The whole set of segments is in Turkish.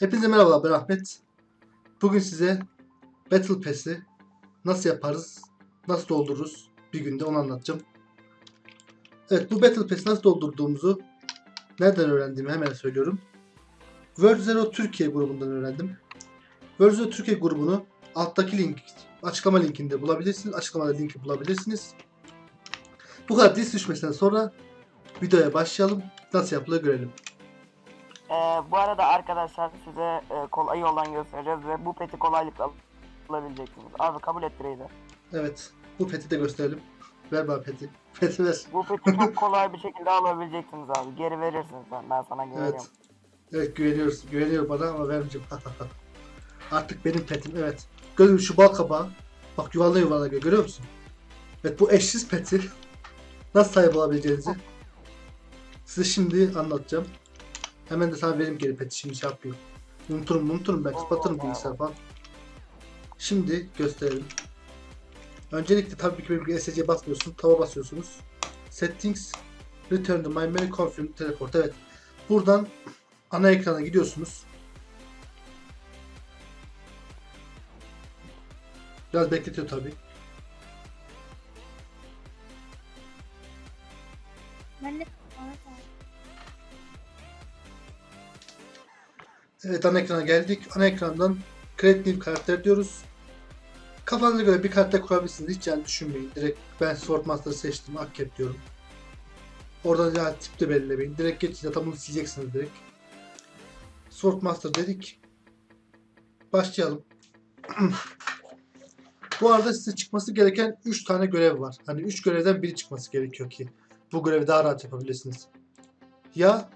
Hepinize merhaba ben Ahmet. Bugün size Battle Pass'i nasıl yaparız, nasıl doldururuz bir günde onu anlatacağım. Evet bu Battle Pass'i nasıl doldurduğumuzu nereden öğrendiğimi hemen söylüyorum. World Zero Türkiye grubundan öğrendim. World Zero Türkiye grubunu alttaki link, açıklama linkinde bulabilirsiniz. Açıklamada linki bulabilirsiniz. Bu kadar diz düşmesinden sonra videoya başlayalım. Nasıl yapılır görelim. Ee, bu arada arkadaşlar size e, kolay yoldan göstereceğiz ve bu peti kolaylıkla alabileceksiniz. Abi kabul et Reyde. Evet. Bu peti de gösterelim. Ver bana peti. Peti ver. Bu peti çok kolay bir şekilde alabileceksiniz abi. Geri verirsin sen. Ben sana güveniyorum. Evet. Evet güveniyoruz. Güveniyor bana ama vermeyeceğim. Artık benim petim. Evet. Görün şu bal kabağı. Bak yuvarla yuvarla gö- görüyor musun? Evet bu eşsiz peti nasıl sahip olabileceğinizi size şimdi anlatacağım. Hemen de sana vereyim geri peti şimdi şey yapayım. Unuturum unuturum ben kapatırım bilgisayar falan. Şimdi gösterelim. Öncelikle tabii ki bir SC'ye basmıyorsun. Tava basıyorsunuz. Settings Return to my main confirm teleport. Evet. Buradan ana ekrana gidiyorsunuz. Biraz bekletiyor tabii. Evet ana ekrana geldik. Ana ekrandan Create New karakter diyoruz. Kafanıza göre bir karakter kurabilirsiniz. Hiç yani düşünmeyin. Direkt ben Sword Master'ı seçtim. Akkep diyorum. Oradan yani tip de belirlemeyin. Direkt geçin. Zaten bunu sileceksiniz direkt. Sword Master dedik. Başlayalım. Bu arada size çıkması gereken 3 tane görev var. Hani 3 görevden biri çıkması gerekiyor ki bu görevi daha rahat yapabilirsiniz. Ya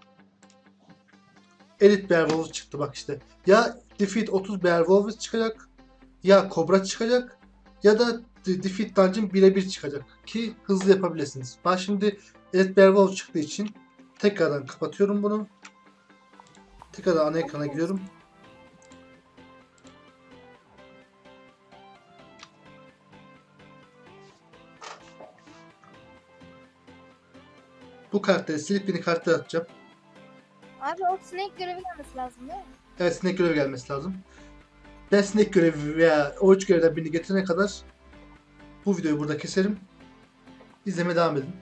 Elite Beowulf çıktı bak işte. Ya Defeat 30 Beowulf çıkacak ya Cobra çıkacak ya da De- Defeat Dungeon birebir çıkacak ki hızlı yapabilirsiniz. Ben şimdi Elite Beowulf çıktığı için tekrardan kapatıyorum bunu. Tekrardan ana ekrana giriyorum. Bu karakteri silip yeni karakter atacağım. Abi o snake görevi gelmesi lazım değil mi? Evet sinek görevi gelmesi lazım. Ben sinek görevi veya o üç görevden birini getirene kadar bu videoyu burada keserim. İzlemeye devam edin.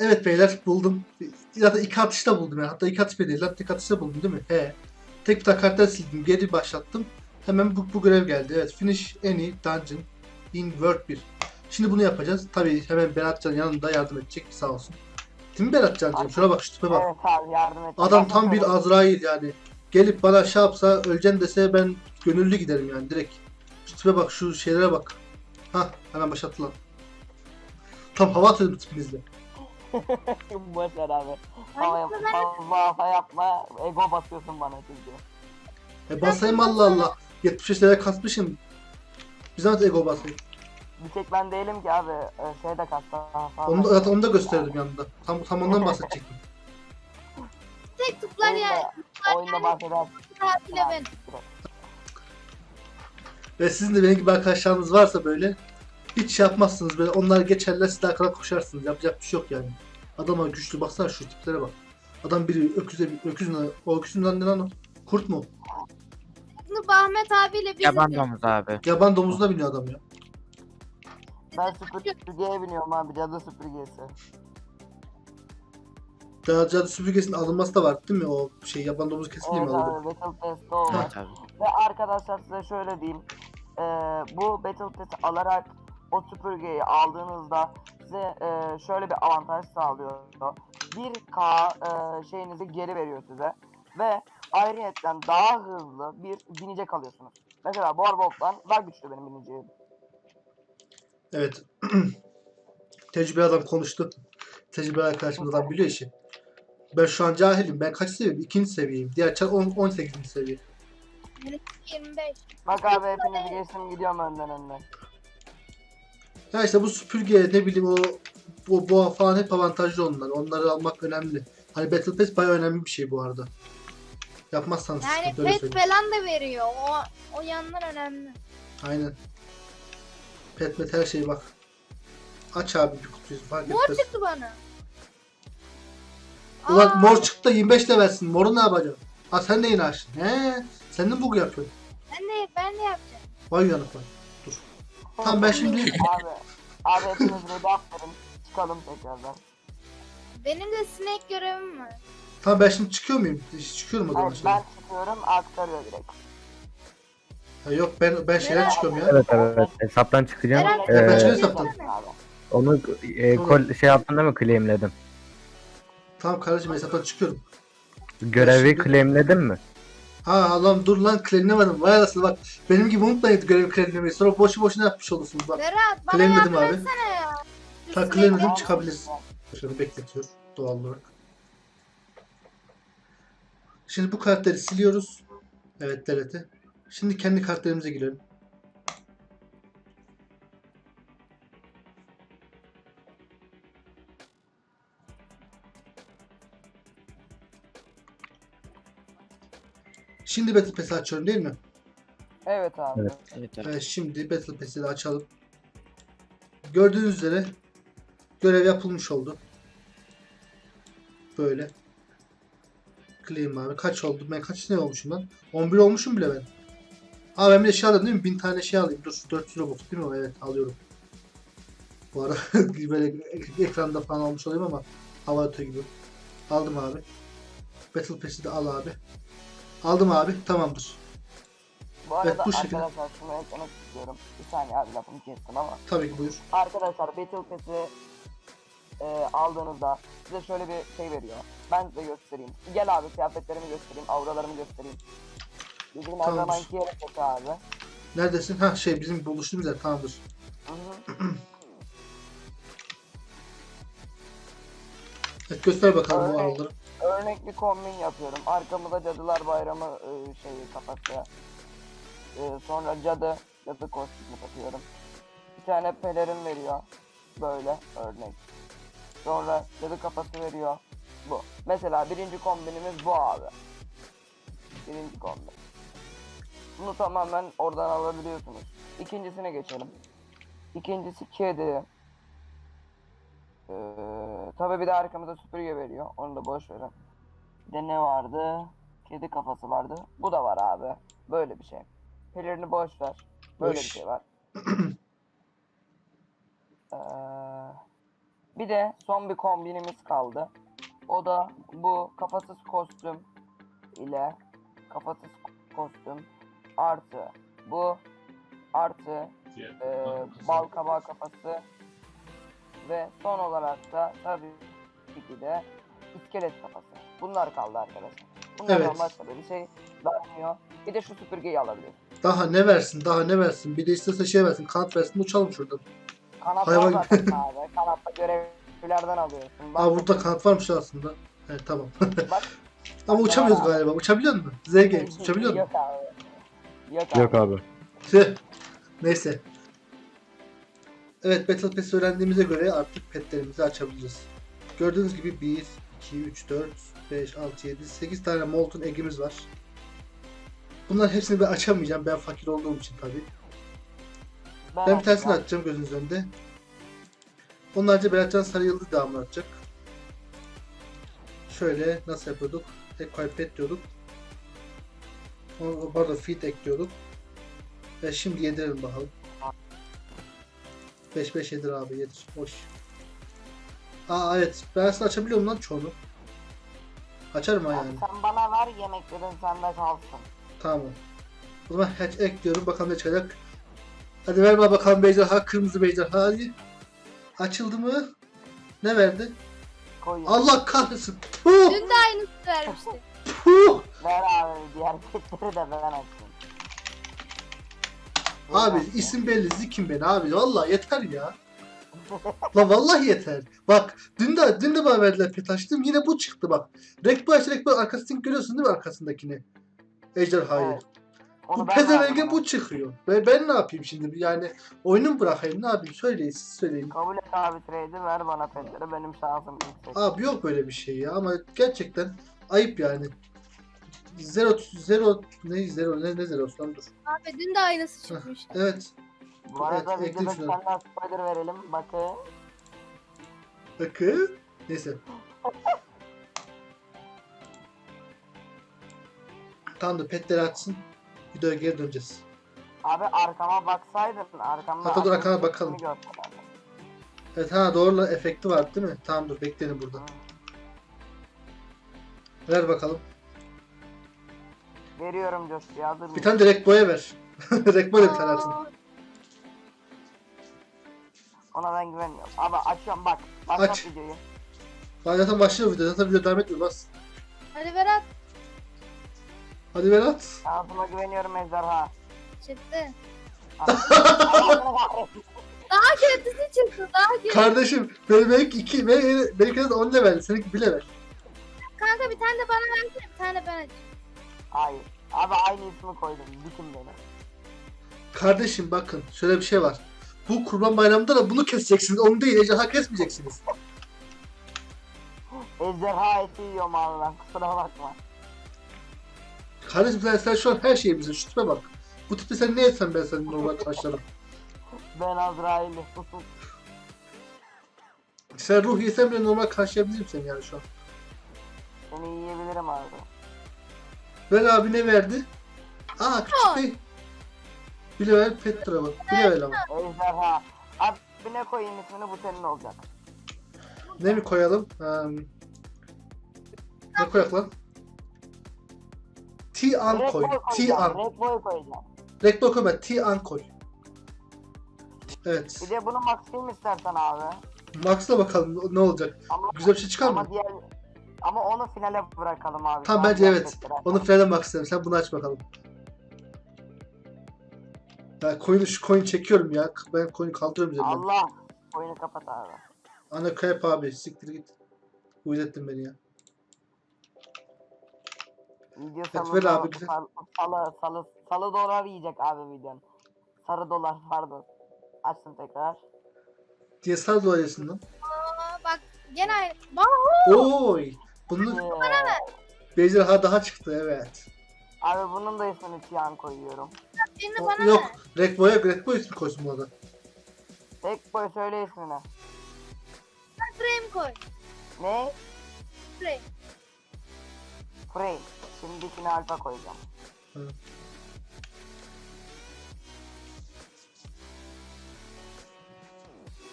Evet beyler buldum. Da iki atışta buldum ya. Hatta iki atış bile değil lan. Tek atışta buldum değil mi? He. Tek bir tane karakter sildim. Geri başlattım. Hemen bu, bu görev geldi. Evet. Finish any dungeon in World 1. Şimdi bunu yapacağız. Tabii hemen Beratcan yanında yardım edecek. Sağ olsun. Değil mi Beratcan'cığım? Şuna bak şu tipe bak. Evet abi yardım et. Adam tam bir Azrail yani. Gelip bana şey yapsa öleceksin dese ben gönüllü giderim yani direkt. Şu tipe bak şu şeylere bak. Ha hemen başlattı lan. Tam hava atıyor bu tipinizle. Boş ver abi. Hava yap, yapma. Ego basıyorsun bana çünkü. E basayım Allah Allah. 75 lira kasmışım. Bir zahmet ego basayım. Bir tek ben değilim ki abi. Ee, Şeyde kasta. Onu da, zaten onu da gösterdim yanında. Tam, tam ondan bahsedecektim. Tek tıklar ya. Oyunda bahsedersin. Tatile ben. Ve sizin de benim gibi arkadaşlarınız varsa böyle hiç şey yapmazsınız böyle onlar geçerler siz de arkadan koşarsınız. Yapacak bir şey yok yani. Adama güçlü baksana şu tiplere bak. Adam biri öküze öküzün o öküzünden ne lan o? Kurt mu? Bunu Bahmet abiyle biz Yaban domuz abi. Yaban domuzuna biniyor adam ya. Ben süpürgeye biniyorum abi. Cadı süpürgesi. Daha cadı süpürgesinin alınması da var değil mi? O şey yaban domuzu kesin değil Evet mi alındı? abi Battle Pass'te o var. Ve arkadaşlar size şöyle diyeyim. Ee, bu Battle Pass'i alarak o süpürgeyi aldığınızda size e, şöyle bir avantaj sağlıyor. 1K e, şeyinizi geri veriyor size. Ve ayrıyetten daha hızlı bir binecek alıyorsunuz. Mesela Warwolf'tan daha güçlü benim bineceğim. Evet. Tecrübeli adam konuştu. Tecrübeli arkadaşımız adam biliyor işi. Ben şu an cahilim. Ben kaç seviyeyim? İkinci seviyeyim. Diğer çar 10, 18. seviye. 25. Bak abi hepinizi geçtim gidiyorum önden önden. Ya işte bu süpürge ne bileyim o bu boğa falan hep avantajlı onlar. Onları almak önemli. Hani Battle Pass bayağı önemli bir şey bu arada. Yapmazsanız Yani sıkıntı öyle pet söyleyeyim. falan da veriyor. O o yanlar önemli. Aynen. Pet met her şey bak. Aç abi bir kutuyu fark Mor etmez. çıktı bana. Ulan Aa, mor çıktı da 25 de versin. Moru ne yapacaksın? Aa sen de yine açtın. He. Sen de bug yapıyorsun. Ben de ben de yapacağım. Vay uyanık var. Dur. Tamam ben şimdi Abi. Abi hepiniz aferin. Çıkalım tekrardan. Benim de snake görevim var. tamam ben şimdi çıkıyor muyum? Çıkıyorum o zaman Evet, şimdi. ben çıkıyorum aktarıyor direkt. Ha, yok ben ben şeyden çıkıyorum ya. Evet evet hesaptan çıkacağım. Ben Ee, şöyle onu e, kol, şey yaptın değil mi claimledin? Tamam kardeşim hesaptan çıkıyorum. Görevi şimdi- claimledin mi? Ha lan dur lan claimlemedim. Vay anasını bak. Benim gibi unutmayın görevi claimlemeyi. Sonra boşu boşuna yapmış olursunuz bak. Berat bana Claimledim yardım abi. etsene ya. Şu Ta snake claimledim görevi- çıkabiliriz. Şöyle bekletiyor doğal olarak. Şimdi bu kartları siliyoruz. Evet delete. Şimdi kendi kartlarımıza girelim. Şimdi Battle Pass'i açıyorum değil mi? Evet abi. Evet. Evet, şimdi Battle Pass'i de açalım. Gördüğünüz üzere görev yapılmış oldu. Böyle. Claim abi. Kaç oldu? Ben kaç ne olmuşum lan? 11 olmuşum bile ben. Aa ben bir de şey aldım değil mi? 1000 tane şey alayım. Dur 400 Robux değil mi? Evet alıyorum. Bu ara böyle ek- ekranda falan almış olayım ama hava ötüyor gibi. Aldım abi. Battle Pass'i de al abi. Aldım abi. Tamamdır. Bu arada Evet, bu şekilde. arkadaşlar şunu eklemek istiyorum. Bir saniye abi lafımı kestim ama. Tabii ki buyur. Arkadaşlar Battle Pass'i e, aldığınızda size şöyle bir şey veriyor. Ben size göstereyim. Gel abi kıyafetlerimi göstereyim, auralarımı göstereyim. Bizim Tamamdır. zamanki yere çek abi. Neredesin? Ha şey bizim buluştuğumuz yer. Tamamdır. Hı hı. Evet göster bakalım bu araları. Örnek bir kombin yapıyorum. Arkamda Cadılar Bayramı e, şeyi kafası. E, sonra cadı, cadı kostümü takıyorum. Bir tane pelerin veriyor. Böyle örnek. Sonra cadı kafası veriyor. Bu. Mesela birinci kombinimiz bu abi. Birinci kombin. Bunu tamamen oradan alabiliyorsunuz. İkincisine geçelim. İkincisi kedi. Ee, tabii bir de arkamızda süpürge veriyor. Onu da boş verin. Bir de ne vardı? Kedi kafası vardı. Bu da var abi. Böyle bir şey. Pelerini boş ver. Böyle Boş. bir şey var. Ee, bir de son bir kombinimiz kaldı. O da bu kafasız kostüm ile kafasız kostüm artı bu artı e, bal kabağı kafası ve son olarak da tabii ki de iskelet kafası. Bunlar kaldı arkadaşlar. Bunlardan Evet. başka da bir şey vermiyor. Bir de şu süpürgeyi alabiliyorsun. Daha ne versin? Daha ne versin? Bir de isterse şey versin. Kanat versin. Uçalım şuradan. Kanat Hayvan abi. Kanatta görevlerden alıyorsun. Bak, Aa burada kanat varmış aslında. Evet tamam. bak. Ama uçamıyoruz galiba. Uçabiliyor musun? ZG uçabiliyor musun? Yok abi. Yok abi. Yok abi. Tüh. Neyse. Evet Battle Pass öğrendiğimize göre artık petlerimizi açabiliriz. Gördüğünüz gibi 1, 2, 3, 4, 5, 6, 7, 8 tane Molten Egg'imiz var. Bunların hepsini ben açamayacağım. Ben fakir olduğum için tabii. Ben bir tanesini açacağım. gözünüz önünde. Onlarca Beratcan Sarı Yıldız devamlı atacak. Şöyle nasıl yapıyorduk? Equip pet diyorduk. Pardon feed ekliyorduk. Ve şimdi yedirelim bakalım. 5 5 yedir abi yedir. Hoş. Aa evet. Ben aslında açabiliyorum lan çoğunu. Açarım ha yani. Sen bana ver yemeklerin sende kalsın. Tamam. O zaman hatch ekliyorum. Bakalım ne çıkacak. Hadi ver bana bakalım bejderha. Kırmızı bejderha. Hadi. Açıldı mı? Ne verdi? Koyun. Allah kahretsin. Puh! Dün de aynısı vermişti. Puh! Ver abi diğer petleri de ben açayım. Abi isim belli. Zikin beni abi. Vallahi yeter ya. La vallahi yeter. Bak dün de dün de bana verdiler pet açtım. Yine bu çıktı bak. Rekbo aç rekbo arkasındaki görüyorsun değil mi arkasındakini? Ejderhayı. Evet. Onu Bu ben pezevenge bu çıkıyor. Ve ben ne yapayım şimdi? Yani oyunu mu bırakayım? Ne yapayım? Söyleyin siz söyleyin. Kabul et abi trade'i ver bana petleri benim şansım yüksek. Abi yok böyle bir şey ya ama gerçekten ayıp yani. Zero, zero, ne zero, ne, ne zerosu lan dur. Abi dün de aynısı çıkmış. Evet, Bu arada evet, videoda bir tane spoiler verelim bakın. bakın. Neyse. Tamamdır petleri açsın. Videoya geri döneceğiz. Abi arkama baksaydın arkamda. Hatta dur, arkadaşın bakalım. Evet ha doğru la efekti var değil mi? Tamam dur bekleyelim burada. Hı. Ver bakalım. Veriyorum coşkuyu hazır Bir mısın? tane direkt boya ver. direkt boya bir tane atın. Ona ben güvenmiyorum. Abi açıyorum bak. Başlat Aç. videoyu. Bak zaten başlıyor video. Zaten video devam etmiyor. Bas. Hadi Berat Hadi ver at. Ağzıma güveniyorum ejderha. çıktı. Kahretsin. Daha kötüsü çıktı daha kötü. Kardeşim benim benimki 2 benim benimki de 10 level. Seninki 1 level. Kanka bir tane de bana versene bir tane de ben açayım. Hayır. Abi aynı ismi koydum. Dikin beni. Kardeşim bakın şöyle bir şey var. Bu kurban bayramında da bunu keseceksiniz. Onu değil ejderha kesmeyeceksiniz. Ejderha eti yiyorum abi ben. Kusura bakma. Kardeşim sen, sen şu an her şeyi bilirsin. Şu tipe bak. Bu tipi sen ne etsen ben senin normal karşılarım. Ben Azrail'i. Sen ruh yesen bile normal karşılayabilirim seni yani şu an. Seni yiyebilirim abi. Ver abi ne verdi? Aa küçük bey. Bir level pet tura bak. Bir level ama. Ejderha. Abi ne koyayım ismini bu senin olacak. Ne mi koyalım? Um, ne koyak lan? T-An Red koy. Boy koyacağım. T-An. Red Boy koyacağım. Reklam koyma. T-An koy. Evet. Bir de bunu maxlayayım istersen abi. Max'la bakalım ne olacak. Ama, Güzel bir şey çıkar ama mı? diğer ama onu finale bırakalım abi. Tamam bence evet. Onu finale Max isterim. Sen bunu aç bakalım. Ya coin'i şu coin çekiyorum ya. Ben coin'i kaldırıyorum üzerinden. Allah. Oyunu kapat abi. Ana kayıp abi. Siktir git. Uyuz ettin beni ya. Video ver sonunda abi bize. sal, salı, salı, salı dolar yiyecek abi videon. Sarı dolar pardon. Açtım tekrar. Diye sar dolayısın lan. Aa, bak gene. Bak Oy. Bunun Ee, Bejderha daha çıktı evet. abi bunun da ismini Tiyan koyuyorum. birini bana yok. ver. Rekbo'ya Rekbo ismi koysun bu arada. Tek boy söyle ismini. Frame koy. Ne? Frame. Frey. Şimdikini alfa koyacağım. Hı.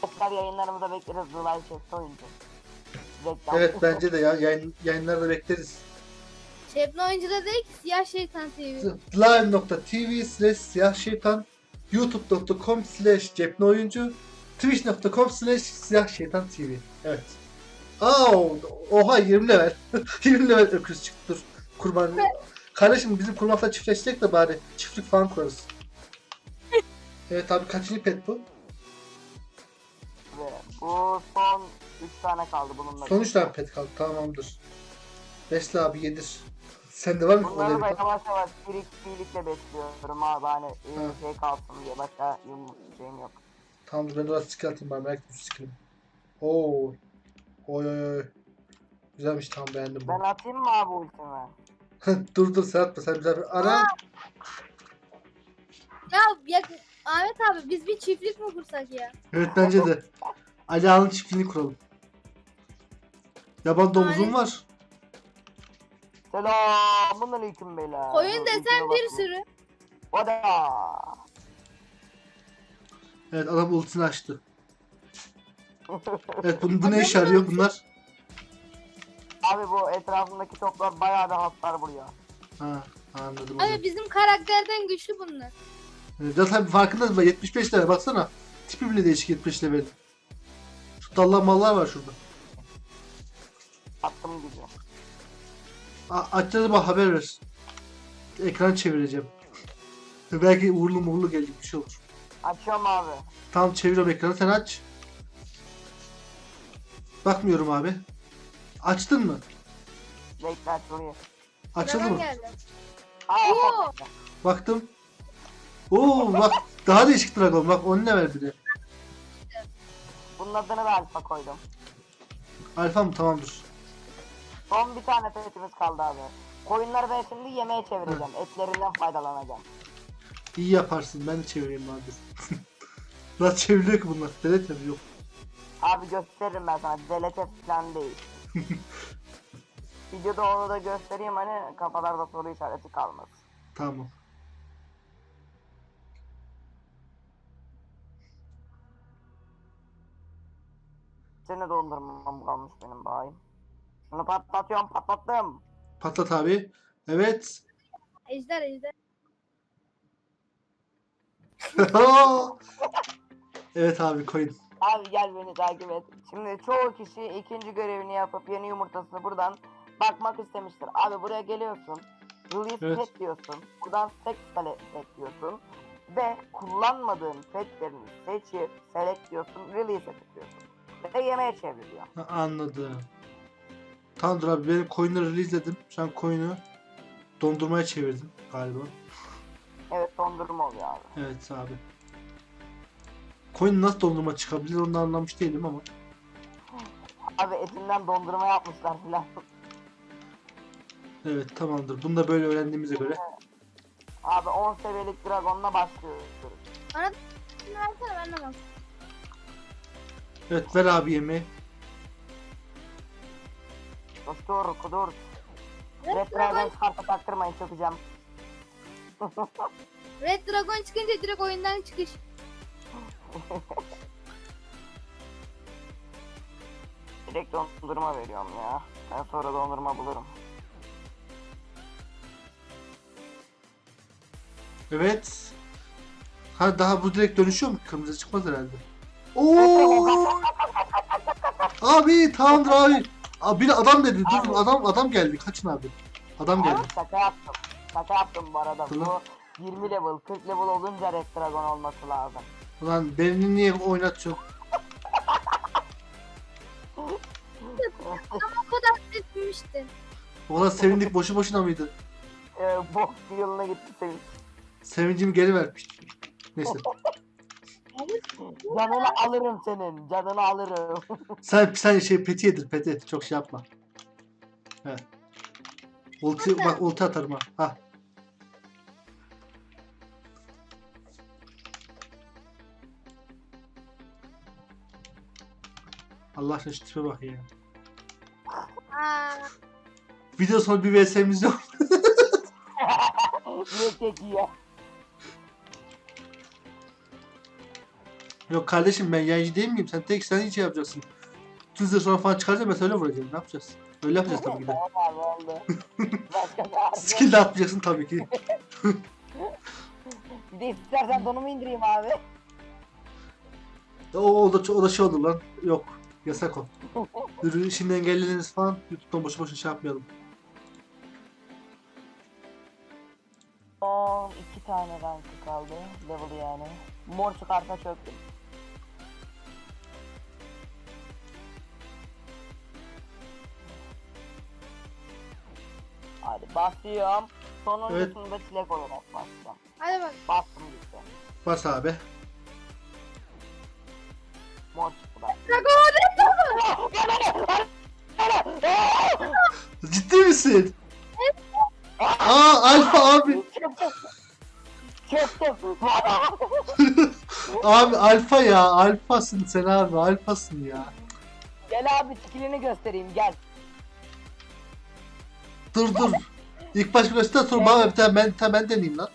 Tekrar yayınlarımıza bekleriz. The Live oyuncu. Evet bence de ya. Yayın, yayınlarda bekleriz. Şebne oyuncuda değil ki siyah şeytan TV. live.tv slash siyah şeytan youtube.com slash cepne oyuncu twitch.com slash siyah şeytan tv evet. Aa, oha 20 level. 20 level öküz çıktı dur. Kurban. Kardeşim bizim kurmakla çiftleşecek de bari çiftlik falan kurarız. Evet abi kaçıncı pet bu? Bu son 3 tane kaldı bununla. son 3 tane pet kaldı tamamdır Besle abi yedir sende var mı Bunları da yavaş yavaş iyilik, iyilikle besliyorum abi hani e, Hı. şey kalsın diye başka yum şeyim yok. Tamamdır ben biraz skill atayım bari merak etme şu skill'imi. Oo. Oy oy oy. Güzelmiş tamam beğendim Ben bunu. atayım mı abi ultimi? dur dur sen atma sen güzel bir ara. Ya, ya Ahmet abi biz bir çiftlik mi kursak ya? Evet bence de. Ali Ağa'nın çiftliğini kuralım. Yaban domuzum var. Selamun aleyküm beyler. Koyun desen bir sürü. O da. Evet adam ultisini açtı. Evet bu, bu ne işe yarıyor bunlar? Abi bu etrafındaki toplar bayağı da hasar vuruyor. Ha anladım. Abi bizim karakterden güçlü bunlar. Evet, Zaten farkındayım ben 75 level baksana. Tipi bile değişik 75 level. Şu dallanmalar var şurada. Attım gibi. A- Açacağız bak haber ver. Ekran çevireceğim. Belki uğurlu muğurlu gelecek bir şey olur. Açıyorum abi. Tamam çeviriyorum ekranı sen aç. Bakmıyorum abi. Açtın mı? Bekle açılıyor. Açıldı mı? geldi. Aa, Oo. bak. Baktım. Oo bak daha değişik dragon bak onu ne ver bir de. Bunun adını da alfa koydum. Alfa mı tamamdır. Son bir tane petimiz kaldı abi. Koyunları ben şimdi yemeğe çevireceğim. Etlerinden faydalanacağım. İyi yaparsın ben de çevireyim abi. Nasıl çevriliyor ki bunlar? Delet mi? Yok. Abi gösteririm ben sana. Delete falan değil. Videoda onu da göstereyim hani kafalarda soru işareti kalmasın. Tamam. Seni dondurmam kalmış benim bayım. Şunu patlatıyorum patlattım. Patlat abi. Evet. Ejder ejder. evet abi koyun. Abi gel beni takip et. Şimdi çoğu kişi ikinci görevini yapıp yeni yumurtasını buradan bakmak istemiştir. Abi buraya geliyorsun. Release Evet. pet diyorsun. Buradan sex pet diyorsun. Ve kullanmadığın petlerini seçip select diyorsun. Release'e tıklıyorsun. Ve yemeğe çeviriyor. Anladım. Tamamdır abi benim koyunları release'ledim. Şu an koyunu dondurmaya çevirdim galiba. Evet dondurma oluyor abi. Evet abi. Koyun nasıl dondurma çıkabilir onu anlamış değilim ama. Abi etinden dondurma yapmışlar filan. Evet tamamdır. Bunu da böyle öğrendiğimize göre. Abi 10 seviyelik dragonla başlıyoruz. Şunu versene ben de bak. Evet ver abi yemeği. Dostur, kudur. Red Red Dragon, Dragon kartı taktırmayın çökeceğim. Red Dragon çıkınca direkt oyundan çıkış. Direkt dondurma veriyorum ya. Ben sonra dondurma bulurum. Evet. Ha daha bu direkt dönüşüyor mu? Kırmızı çıkmaz herhalde. Oo! abi tamamdır abi. Abi bir de adam dedi. Dur Abi. adam adam geldi. Kaçın abi. Adam geldi. Abi şaka yaptım. Şaka yaptım bu arada. Tamam. Bu 20 level, 40 level olunca Red Dragon olması lazım. Ulan beni niye oynatıyorsun? Ama o kadar etmişti. Ulan sevindik boşu boşuna mıydı? Ee, bok yılına gitti senin. Sevincimi geri vermiş. Neyse. Canını alırım senin. Canını alırım. Sen sen şey peti yedir peti. Çok şey yapma. Evet. Ulti, bak ulti atarım ha. ha. Allah aşkına şu tipe bak ya. Video sonu bir VS'miz yok. Niye çekiyor? Yok kardeşim ben yayıncı değil miyim? Sen tek sen hiç şey yapacaksın. Tuzla sonra falan çıkarsa mesela öyle vuracağım. Ne yapacağız? Öyle yapacağız tabii ki de. Tamam oldu. Skill de yapmayacaksın tabii ki. Bir de istersen donumu indireyim abi. O, o, da, o da şey olur lan. Yok. Yasak o. Ürünü şimdi engellediniz falan. Youtube'dan boşu boşuna şey yapmayalım. Son iki tane rankı kaldı. Level yani. Mor çıkarsa çöktüm. Hadi basıyorum. Sonuncusunda çilek olarak basacağım. hadi bak. Bastım gitti. Bas abi. Mor çıktı da. Dragon Ciddi misin? Aa Alfa abi. Abi Alfa ya. Alfasın sen abi. Alfasın ya. gel abi skillini göstereyim gel. Dur dur. İlk baş göster sonra bana bir tane ben, tane ben deneyeyim lan.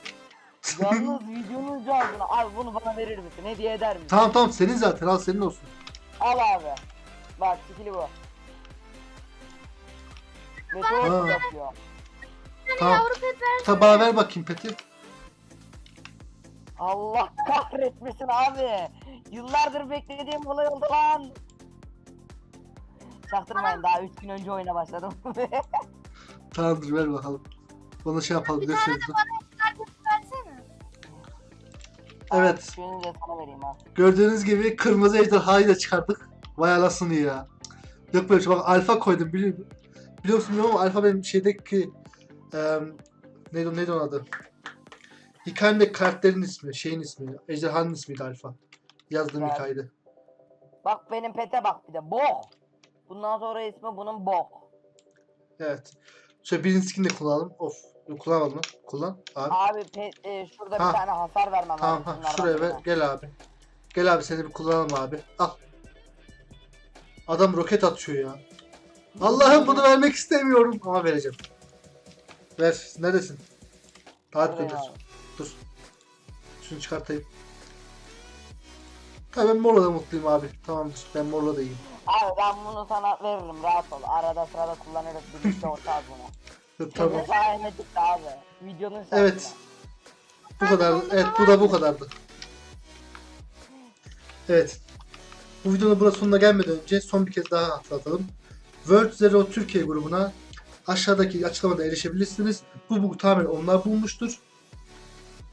Yalnız videonun cevabını abi bunu bana verir misin? Hediye eder misin? tamam tamam senin zaten al senin olsun. Al abi. Bak skilli bu. Meteor Ha. yapıyor. Tamam. yavru pet ver. Bana ver bakayım peti. Allah kahretmesin abi. Yıllardır beklediğim olay oldu lan. Çaktırmayın daha 3 gün önce oyuna başladım. Tamamdır ver bakalım. Bana şey yapalım Bir tane de bana versene. Evet. Şunu da sana vereyim ha. Gördüğünüz gibi kırmızı ejderhayı da çıkardık. Vay anasını ya. Yok böyle bir şey. Bak alfa koydum. Biliyor, biliyor musun bilmiyorum ama alfa benim şeydeki eee neydi, o- neydi onun adı? Hikayemdeki karakterin ismi, şeyin ismi, ejderhanın ismiydi alfa. Yazdığım Evet. hikayede. Bak benim pete bak bir de. Bok. Bundan sonra ismi bunun bok. Evet. Şöyle birinci skin de kullanalım. Of. Kullanalım lan. Kullan abi. Abi pe- e, şurada Ha. bir tane hasar vermem Tamam lazım. ha, şunlardan şuraya ver. birine. Gel abi. Gel abi seni bir kullanalım abi. Al. Adam roket atıyor ya. Allah'ım bunu vermek istemiyorum ama vereceğim. Ver. Neredesin? Taahhüt Buradayım gönder. abi. Dur. Şunu çıkartayım. Ha ben morla da mutluyum abi. Tamamdır. Ben morla da iyiyim. Abi ben bunu sana veririm rahat ol. Arada sırada kullanırız birlikte ortağız bunu. Tamam. Tamam. Sayene çıktı abi. Videonun şarkına. Evet. Bu kadar. Evet bu da bu kadardı. Evet. Bu videonun burada sonuna gelmeden önce son bir kez daha hatırlatalım. World Zero Türkiye grubuna aşağıdaki açıklamada erişebilirsiniz. Bu bug tamamen onlar bulmuştur.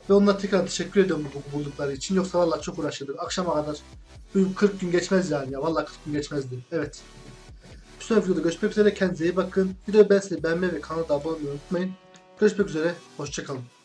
Ve onlara tekrar teşekkür ediyorum bu buldukları için. Yoksa vallahi çok uğraşırdık. Akşama kadar bugün 40 gün geçmez yani ya. Vallahi 40 gün geçmezdi. Evet. Bir sonraki videoda görüşmek üzere. Kendinize iyi bakın. Videoyu beğenseniz beğenmeyi ve kanala da abone olmayı unutmayın. Görüşmek üzere. Hoşçakalın.